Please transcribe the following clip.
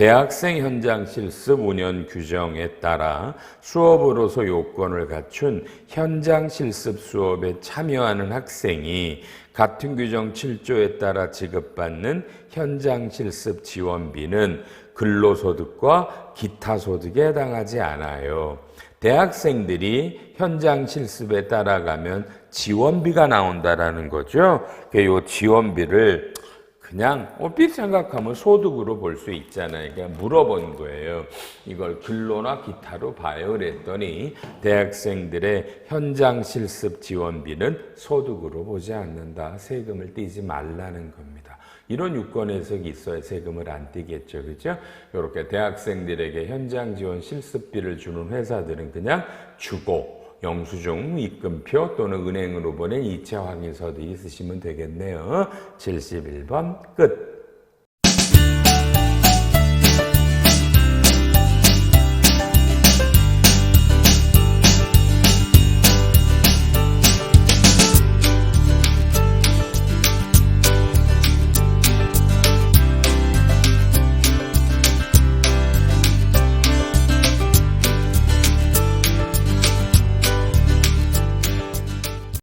대학생 현장 실습 운영 규정에 따라 수업으로서 요건을 갖춘 현장 실습 수업에 참여하는 학생이 같은 규정 7조에 따라 지급받는 현장 실습 지원비는 근로소득과 기타 소득에 해당하지 않아요. 대학생들이 현장 실습에 따라가면 지원비가 나온다라는 거죠. 이 지원비를 그냥 얼핏 생각하면 소득으로 볼 수 있잖아요. 그러니까 물어본 거예요. 이걸 근로나 기타로 봐요. 그랬더니 대학생들의 현장 실습 지원비는 소득으로 보지 않는다. 세금을 떼지 말라는 겁니다. 이런 유권 해석이 있어야 세금을 안 떼겠죠. 그죠? 이렇게 대학생들에게 현장 지원 실습비를 주는 회사들은 그냥 주고 영수증, 입금표 또는 은행으로 보낸 이체 확인서도 있으시면 되겠네요. 71번 끝.